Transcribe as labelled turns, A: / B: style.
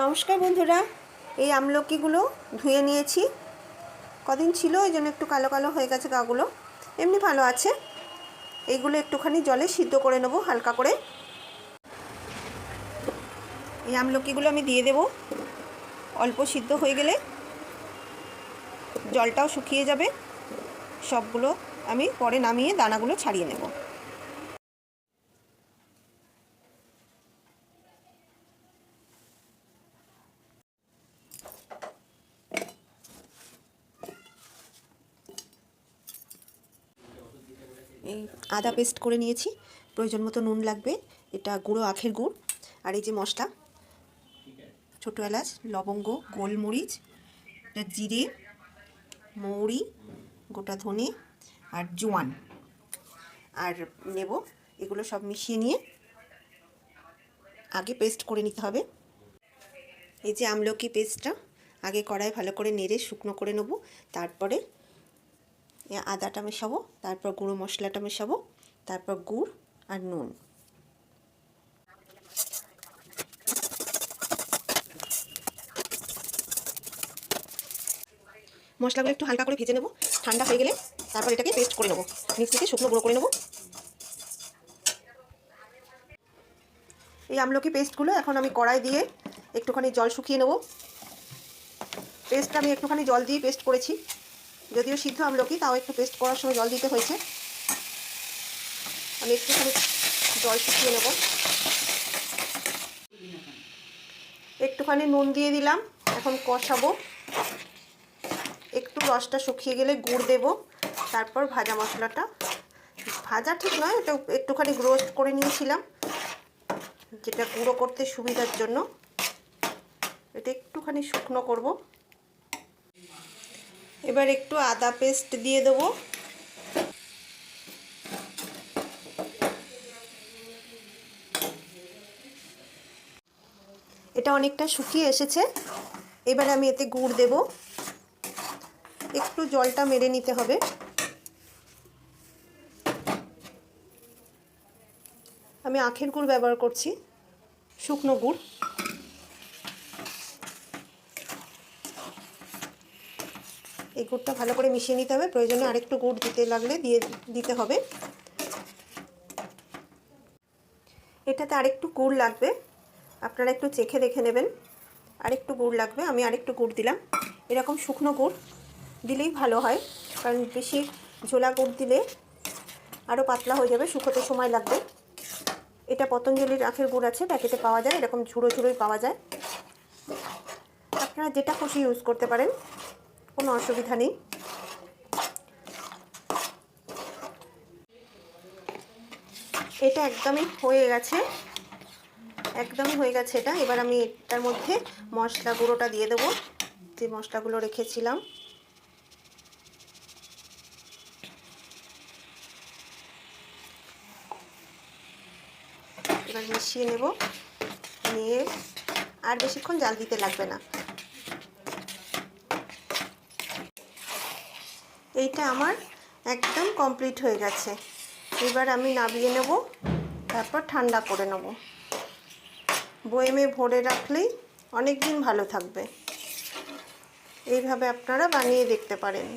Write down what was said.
A: নমস্কার বন্ধুরা, এই আমলকিগুলো ধুয়ে নিয়েছি। কদিন ছিল ওই জন্য একটু কালো কালো হয়ে গেছে গাগুলো। এমনি ভালো আছে। এইগুলো একটুখানি জলে সিদ্ধ করে নেব, হালকা করে। এই আমলকিগুলো আমি দিয়ে দেব। অল্প সিদ্ধ হয়ে গেলে জলটাও শুকিয়ে যাবে। সবগুলো আমি পরে নামিয়ে দানাগুলো ছাড়িয়ে নেব। এই আদা পেস্ট করে নিয়েছি। প্রয়োজন মতো নুন লাগবে, এটা গুঁড়ো আখের গুড়, আর এই যে মশলা, ছোটো এলাচ, লবঙ্গ, গোলমরিচ, এটা জিরে, মৌরি, গোটা ধনে, আর জোয়ান। আর নেব, এগুলো সব মিশিয়ে নিয়ে আগে পেস্ট করে নিতে হবে। এই যে আমলকি পেস্টটা আগে কড়াই ভালো করে নেড়ে শুকনো করে নেব, তারপরে আদাটা মেশাবো, তারপর গুঁড়ো মশলাটা মেশাবো, তারপর গুড় আর নুন। মশলাগুলো একটু হালকা করে ভেজে নেব, ঠান্ডা হয়ে গেলে তারপর এটাকে পেস্ট করে নেব। মিক্সিতে শুকনো গুঁড়ো করে নেব। এই আমলকি পেস্টগুলো এখন আমি কড়াই দিয়ে একটুখানি জল শুকিয়ে নেব। পেস্টটা আমি একটুখানি জল দিয়ে পেস্ট করেছি। যদিও সিদ্ধ আমলকি, তাও একটু পেস্ট করার সময় জল দিতে হয়েছে। আমি একটুখানি জল শুকিয়ে নেব। একটুখানি নুন দিয়ে দিলাম, এখন কষাবো। একটু রসটা শুকিয়ে গেলে গুড় দেব, তারপর ভাজা মশলাটা। ভাজা ঠিক নয়, এটা একটুখানি রোস্ট করে নিয়েছিলাম, যেটা গুঁড়ো করতে সুবিধার জন্য। এটা একটুখানি শুকনো করব। এবার একটু আদা পেস্ট দিয়ে দেবো। এটা অনেকটা শুকিয়ে এসেছে। এবার আমি এতে গুড় দেব। একটু জলটা মেরে নিতে হবে। আমি আখের গুড় ব্যবহার করছি, শুকনো গুড়। এই গুড়টা ভালো করে মিশিয়ে নিতে হবে। প্রয়োজনে আরেকটু গুড় দিতে লাগলে দিয়ে দিতে হবে। এটাতে আরেকটু গুড় লাগবে। আপনারা একটু চেখে দেখে নেবেন। আরেকটু গুড় লাগবে। আমি আরেকটু গুড় দিলাম। এরকম শুকনো গুড় দিলেই ভালো হয়। কারণ বেশি ঝোলা গুড় দিলে আরও পাতলা হয়ে যাবে, শুকোতে সময় লাগবে। এটা পতঞ্জলির আখের গুড় আছে, প্যাকেটে পাওয়া যায়। এরকম ঝুড়ো ঝুড়োই পাওয়া যায়। আপনারা যেটা খুশি ইউজ করতে পারেন। কোনো অসুবিধা নেই। এটা একদমই হয়ে গেছে। একদমই হয়ে গেছে এটা। এবার আমি এটার মধ্যে মশলা গুঁড়োটা দিয়ে দেবো। যে মশলাগুলো রেখেছিলাম। এবার মিশিয়ে নেব। নিয়ে আর বেশিক্ষণ জাল দিতে লাগবে না। এইটা আমার একদম কমপ্লিট হয়ে গেছে। এবার আমি নামিয়ে নেব, তারপর ঠান্ডা করে নেব। বয়েমে ভরে রাখলেই অনেক দিন ভালো থাকবে। এইভাবে আপনারা বানিয়ে দেখতে পারেন।